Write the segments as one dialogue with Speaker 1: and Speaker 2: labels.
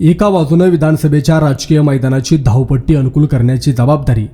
Speaker 1: एका बाजूनं विधानसभेच्या राजकीय मैदानाची धावपट्टी अनुकूल करण्याची जबाबदारी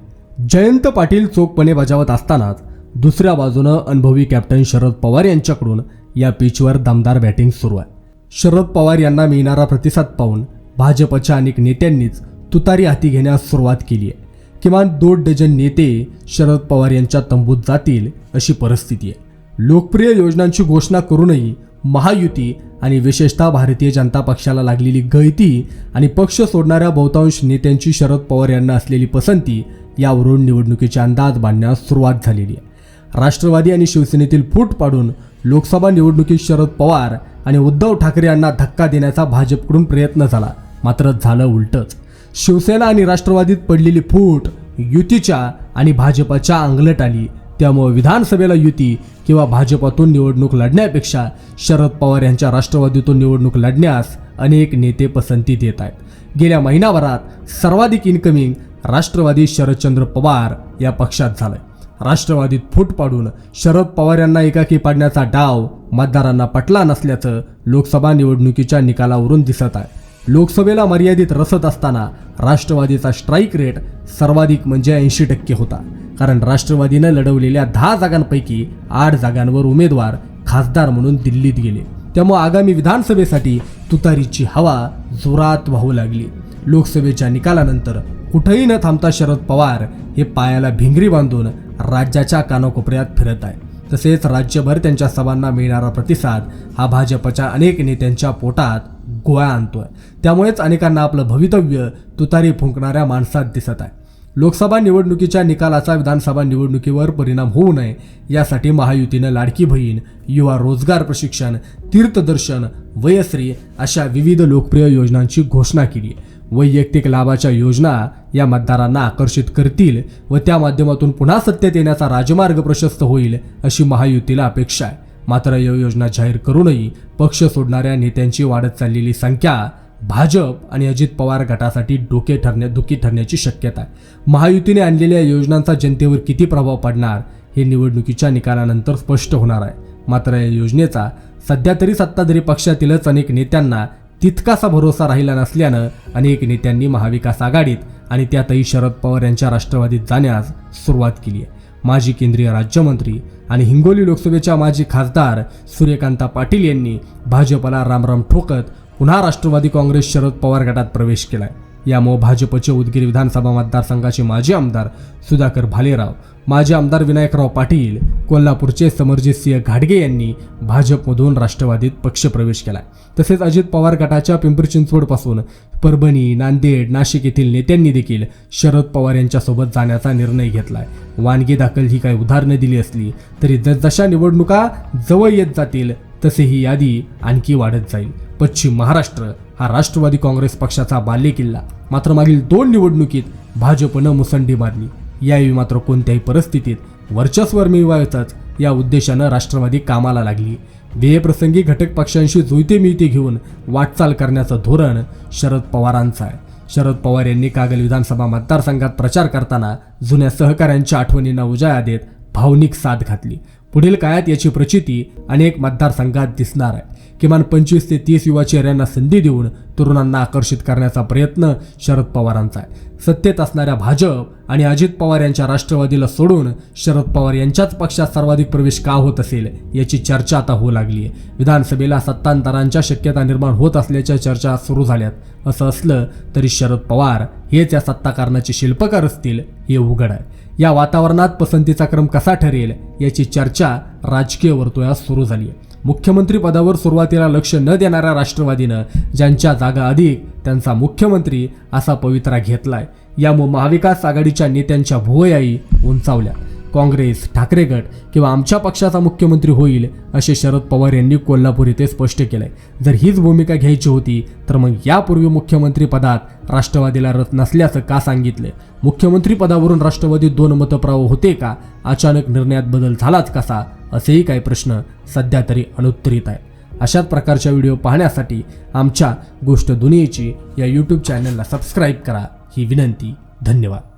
Speaker 1: जयंत पाटील चोखपणे बजावत असतानाच दुसऱ्या बाजूनं अनुभवी कॅप्टन शरद पवार यांच्याकडून या पिचवर दमदार बॅटिंग सुरू आहे. शरद पवार यांना मिळणारा प्रतिसाद पाहून भाजपच्या अनेक नेत्यांनीच तुतारी हाती घेण्यास सुरुवात केली आहे. किमान दोन डझन नेते शरद पवार यांच्या तंबूत जातील अशी परिस्थिती आहे. लोकप्रिय योजनांची घोषणा करूनही महायुती आणि विशेषतः भारतीय जनता पक्षाला लागलेली गळती आणि पक्ष सोडणाऱ्या बहुतांश नेत्यांची शरद पवार यांना असलेली पसंती यावरून निवडणुकीचे अंदाज बांधण्यास सुरुवात झालेली आहे. राष्ट्रवादी आणि शिवसेनेतील फूट पाडून लोकसभा निवडणुकीत शरद पवार आणि उद्धव ठाकरे यांना धक्का देण्याचा भाजपकडून प्रयत्न झाला. मात्र झालं उलटच. शिवसेना आणि राष्ट्रवादीत पडलेली फूट युतीच्या आणि भाजपाच्या अंगलट आली. त्यामुळे विधानसभेला युती किंवा भाजपातून निवडणूक लढण्यापेक्षा शरद पवार यांच्या राष्ट्रवादीतून निवडणूक लढण्यास अनेक नेते पसंती देत आहेत. गेल्या महिनाभरात सर्वाधिक इन्कमिंग राष्ट्रवादी शरदचंद्र पवार या पक्षात झालंय राष्ट्रवादीत फूट पाडून शरद पवार यांना एकाकी पाडण्याचा डाव मतदारांना पटला नसल्याचं लोकसभा निवडणुकीच्या निकालावरून दिसत आहे. लोकसभेला मर्यादित रसत असताना राष्ट्रवादीचा स्ट्राईक रेट सर्वाधिक म्हणजे ऐंशी टक्के होता. कारण राष्ट्रवादीनं लढवलेल्या दहा जागांपैकी आठ जागांवर उमेदवार खासदार म्हणून दिल्लीत गेले. त्यामुळे आगामी विधानसभेसाठी तुतारीची हवा जोरात वाहू लागली. लोकसभेच्या निकालानंतर कुठेही न थांबता शरद पवार हे पायाला भिंगरी बांधून राज्याच्या कानाकोपऱ्यात फिरत आहे तसेच राज्यभर त्यांच्या सभांना मिळणारा प्रतिसाद हा भाजपच्या अनेक नेत्यांच्या पोटात गोळा आणतोय. त्यामुळेच अनेकांना आपलं भवितव्य तुतारी फुंकणाऱ्या माणसात दिसत आहे. लोकसभा निवडणुकीच्या निकालाचा विधानसभा निवडणुकीवर परिणाम होऊ नये यासाठी महायुतीनं लाडकी बहीण युवा रोजगार प्रशिक्षण तीर्थदर्शन वयश्री अशा विविध लोकप्रिय योजनांची घोषणा केली. वैयक्तिक लाभाच्या योजना या मतदारांना आकर्षित करतील व त्या माध्यमातून पुन्हा सत्तेत येण्याचा राजमार्ग प्रशस्त होईल अशी महायुतीला अपेक्षा आहे. मात्र या योजना जाहीर करूनही पक्ष सोडणाऱ्या नेत्यांची वाढत चाललेली संख्या भाजप आणि अजित पवार गटासाठी डोके ठरण्या दुःखी ठरण्याची शक्यता आहे. महायुतीने आणलेल्या योजनांचा जनतेवर किती प्रभाव पडणार हे निवडणुकीच्या निकालानंतर स्पष्ट होणार आहे. मात्र या योजनेचा सध्या तरी सत्ताधारी पक्षातीलच अनेक नेत्यांना तितकासा भरोसा राहिला नसल्यानं अनेक नेत्यांनी महाविकास आघाडीत आणि त्यातही शरद पवार यांच्या राष्ट्रवादीत जाण्यास सुरुवात केली आहे. माजी केंद्रीय राज्यमंत्री आणि हिंगोली लोकसभेच्या माजी खासदार सूर्यकांता पाटील यांनी भाजपला रामराम ठोकत पुन्हा राष्ट्रवादी काँग्रेस शरद पवार गटात प्रवेश केलाय. यामुळे भाजपचे उदगीर विधानसभा मतदारसंघाचे माजी आमदार सुधाकर भालेराव माजी आमदार विनायकराव पाटील कोल्हापूरचे समरजितसिंह सिंह यांनी भाजपमधून राष्ट्रवादीत पक्षप्रवेश केलाय. तसेच अजित पवार गटाच्या पिंपरी चिंचवडपासून परभणी नांदेड नाशिक येथील नेत्यांनी देखील शरद पवार यांच्यासोबत जाण्याचा निर्णय घेतलाय. वानगी दाखल ही काही उदाहरणं दिली असली तरी जसजशा निवडणुका जवळ येत जातील तसे ही यादी आणखी वाढत जाईल. पश्चिम महाराष्ट्र हा राष्ट्रवादी काँग्रेस पक्षाचा बालेकिल्ला. मात्र मागील दोन निवडणुकीत भाजपनं मुसंडी मारली. यावेळी मात्र कोणत्याही परिस्थितीत वर्चस्वर मिळवायचाच या उद्देशानं राष्ट्रवादी कामाला लागली. ध्येयप्रसंगी घटक पक्षांशी जुळते मिळते घेऊन वाटचाल करण्याचं धोरण शरद पवारांचं आहे. शरद पवार यांनी कागल विधानसभा मतदारसंघात प्रचार करताना जुन्या सहकाऱ्यांच्या आठवणींना उजाळा देत भावनिक साथ घातली. पुढील काळात याची प्रचिती अनेक मतदारसंघात दिसणार आहे. किमान पंचवीस ते तीस युवा चेहऱ्यांना संधी देऊन तरुणांना आकर्षित करण्याचा प्रयत्न शरद पवारांचा आहे. सत्तेत असणाऱ्या भाजप आणि अजित पवार यांच्या राष्ट्रवादीला सोडून शरद पवार यांच्याच पक्षात सर्वाधिक प्रवेश का होत असेल याची चर्चा आता होऊ लागली आहे. विधानसभेला सत्तांतरांच्या शक्यता निर्माण होत असल्याच्या चर्चा सुरू झाल्यात. असं असलं तरी शरद पवार हेच या सत्ताकारणाचे शिल्पकार असतील हे उघड आहे. या वातावरणात पसंतीचा क्रम कसा ठरेल याची चर्चा राजकीय वर्तुळात सुरू झाली आहे. मुख्यमंत्री पदावर सुरुवातीला लक्ष न देणाऱ्या राष्ट्रवादीनं ज्यांच्या जागा अधिक त्यांचा मुख्यमंत्री असा पवित्रा घेतलाय. यामुळे महाविकास आघाडीच्या नेत्यांच्या भुवयाई उंचावल्या. काँग्रेस ठाकरे गट किंवा आमच्या पक्षाचा मुख्यमंत्री होईल असे शरद पवार यांनी कोल्हापूर येथे स्पष्ट केलंय. जर हीच भूमिका घ्यायची होती तर मग यापूर्वी मुख्यमंत्री पदात राष्ट्रवादीला रस नसल्याचं का सांगितलं मुख्यमंत्री पदावरून राष्ट्रवादी दोन मतप्राव होते का? अचानक निर्णयात बदल झालाच कसा? असेही काही प्रश्न सध्या तरी अनुत्तरित आहेत. अशाच प्रकारच्या व्हिडिओ पाहण्यासाठी आमच्या गोष्ट दुनियेची या यूट्यूब चॅनलला सबस्क्राईब करा. ही विनंती धन्यवाद.